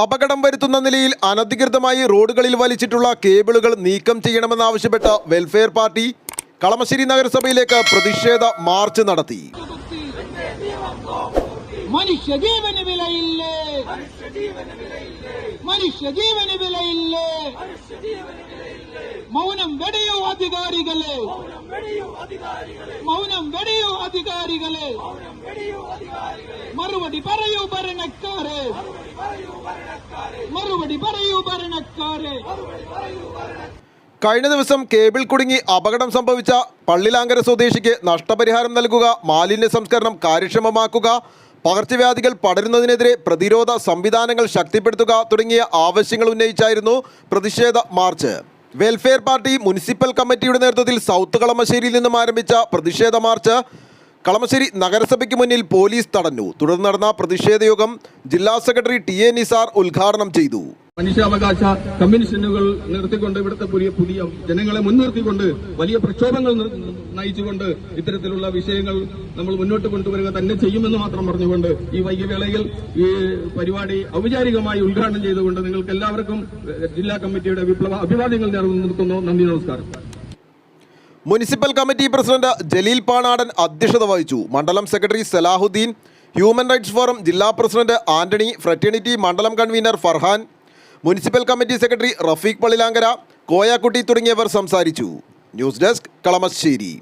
അപകടം വരുത്തുന്ന നിലയിൽ അനധികൃതമായി റോഡുകളിൽ വലിച്ചിട്ടുള്ള കേബിളുകൾ നീക്കം ചെയ്യണമെന്നാവശ്യപ്പെട്ട വെൽഫെയർ പാർട്ടി കളമശ്ശേരി നഗരസഭയിലേക്ക് പ്രതിഷേധ മാർച്ച് നടത്തി. വിലയില്ലേ? വിലയില്ലേ? മൗനം അധികാരികളെ. മൗനം അധികാരികളെ. മറുപടി പറയൂ ഭരണക്കാരെ. കഴിഞ്ഞ ദിവസം കേബിൾ കുടുങ്ങി അപകടം സംഭവിച്ച പള്ളിലാങ്കര സ്വദേശിക്ക് നഷ്ടപരിഹാരം നൽകുക മാലിന്യ സംസ്കരണം കാര്യക്ഷമമാക്കുക പകർച്ചവ്യാധികൾ പടരുന്നതിനെതിരെ പ്രതിരോധ സംവിധാനങ്ങൾ ശക്തിപ്പെടുത്തുക തുടങ്ങിയ ആവശ്യങ്ങൾ ഉന്നയിച്ചായിരുന്നു പ്രതിഷേധ മാർച്ച്. വെൽഫെയർ പാർട്ടി മുനിസിപ്പൽ കമ്മിറ്റിയുടെ നേതൃത്വത്തിൽ സൗത്ത് കളമശ്ശേരിയിൽ നിന്നും ആരംഭിച്ച പ്രതിഷേധ മാർച്ച് കളമശ്ശേരി നഗരസഭയ്ക്ക് മുന്നിൽ പോലീസ് തടഞ്ഞു. തുടർന്ന് നടന്ന പ്രതിഷേധ യോഗം ജില്ലാ സെക്രട്ടറി ടി എ നിസാർ ഉദ്ഘാടനം ചെയ്തു. മനുഷ്യാവകാശ കമ്മീഷനുകൾ നിർത്തിക്കൊണ്ട് ഇവിടുത്തെ പുതിയ പുതിയ ജനങ്ങളെ മുൻനിർത്തിക്കൊണ്ട് വലിയ പ്രക്ഷോഭങ്ങൾ നയിച്ചുകൊണ്ട് ഇത്തരത്തിലുള്ള വിഷയങ്ങൾ നമ്മൾ മുന്നോട്ട് കൊണ്ടുവരിക തന്നെ ചെയ്യുമെന്ന് മാത്രം പറഞ്ഞുകൊണ്ട് ഈ വൈകിവേളയിൽ ഈ പരിപാടി ഔപചാരികമായി ഉദ്ഘാടനം ചെയ്തുകൊണ്ട് നിങ്ങൾക്ക് എല്ലാവർക്കും ജില്ലാ കമ്മിറ്റിയുടെ വിപ്ലവ അഭിവാദ്യങ്ങൾ നേർന്നു നിർത്തുന്നു നന്ദി നമസ്കാരം. Municipal committee president Jaleel Panadan അധ്യക്ഷത വഹിച്ചു. മണ്ഡലം secretary Salahuddin human rights forum ജില്ലാ പ്രസിഡന്റ് ആന്റണി ഫ്രറ്റേണിറ്റി മണ്ഡലം convener Farhan municipal committee secretary Rafeeq Pallilankara Koyakutty തുടങ്ങിയവർ സംസാരിച്ചു. News desk Kalamassery.